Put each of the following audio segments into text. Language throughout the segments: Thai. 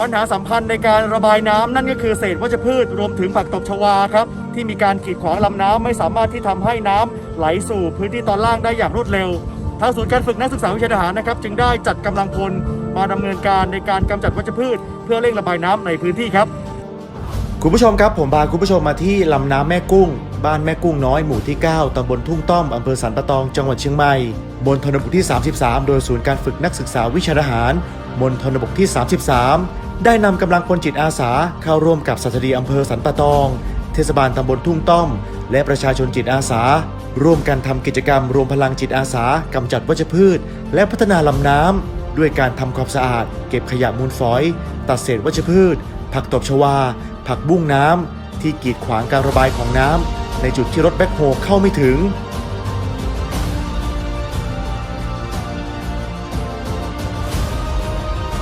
ปัญหาสำคัญในการระบายน้ำนั่นก็คือเศษวัชพืชรวมถึงผักตบชวาครับ ที่มีการขีดขวางลำน้ำไม่สามารถที่ทำให้น้ำไหลสู่พื้นที่ตอนล่างได้อย่างรวดเร็ว ทางศูนย์การฝึกนักศึกษาวิชาทหารนะครับ จึงได้จัดกำลังพลมาดำเนินการในการกำจัดวัชพืช เพื่อเร่งระบายน้ำในพื้นที่ครับ คุณผู้ชมครับผมพาคุณผู้ชมมาที่ลำน้ำแม่กุ้ง บ้านแม่กุ้งน้อยหมู่ที่ 9 ตำบลทุ่งต้อม อำเภอสันปะตอง จังหวัดเชียงใหม่ บนทนบกที่ 33 โดยศูนย์การฝึกนักศึกษาวิชาทหารมณฑลบกที่ 33 ได้นำกำลังพลจิตอาสาเข้าร่วมกับสัตดีอำเภอสันปะตอง เทศบาลตำบลทุ่งต้อม และประชาชนจิตอาสา ร่วมกันทำกิจกรรมรวมพลังจิตอาสากำจัดวัชพืช และพัฒนาลำน้ำด้วยการทำความสะอาด เก็บขยะมูลฝอย ตัดเศษวัชพืช ผักตบชวา ผักบุ้งน้ำที่กีดขวางการระบายของน้ำในจุดที่รถแบ็คโฮเข้าไม่ถึง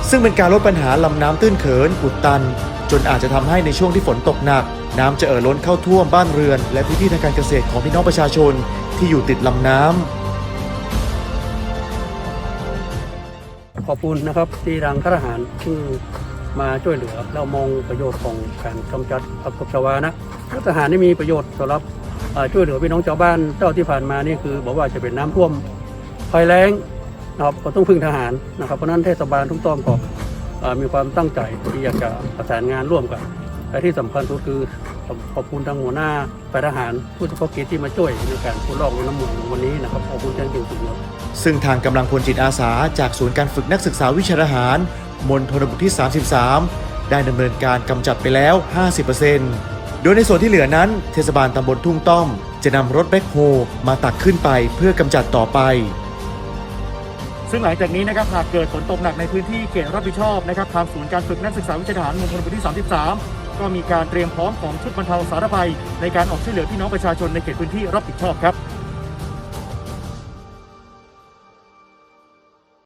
ซึ่งเป็นการลดปัญหาลำน้ำตื้นเขินอุดตัน จนอาจจะทำให้ในช่วงที่ฝนตกหนัก น้ำจะเอ่อล้นเข้าท่วมบ้านเรือน และพื้นที่ทางการเกษตรของพี่น้องประชาชนที่อยู่ติดลำน้ำ ขอบคุณนะครับที่ทางทหารที่มาช่วยเหลือ เรามองประโยชน์ของการกำจัดผักบชวานะทหารนี่มีประโยชน์สำหรับเอ่อช่วยเหลือพี่น้องชาวบ้านเจ้าที่ผ่านมานี่คือ บอกว่าจะเป็นน้ำท่วมภัยแล้ง นะครับก็ต้องพึ่งทหารนะครับเพราะนั้นเทศบาลทุกต้อมก็เอ่อมีความตั้งใจที่อยากจะประสานงานร่วมกันและที่สำคัญก็คือขอบคุณทางหัวหน้าฝ่ายทหารผู้เฉพาะกิจที่มาช่วยในการพูดลอกในน้ำมืองวันนี้นะครับขอบคุณแทนจริงๆครับซึ่งทางกำลังพลจิตอาสา จากศูนย์การฝึกนักศึกษาวิชาทหารมณฑลบกที่ 33 ได้ดำเนินการกำจัดไปแล้ว 50%โดยในส่วนที่เหลือนั้น เทศบาลตำบลทุ่งต้อม จะนำรถแบ็คโฮมาตักขึ้นไปเพื่อกำจัดต่อไป ซึ่งหลังจากนี้นะครับหากเกิดฝนตกหนักในพื้นที่เขตรับผิดชอบนะครับทางศูนย์การฝึกนักศึกษาวิชาทหารมณฑลบกที่ 33 ก็มีการเตรียมพร้อมของชุดบรรเทาสาธารณภัยในการออกช่วยเหลือพี่น้องประชาชนในเขตพื้นที่รับผิดชอบครับ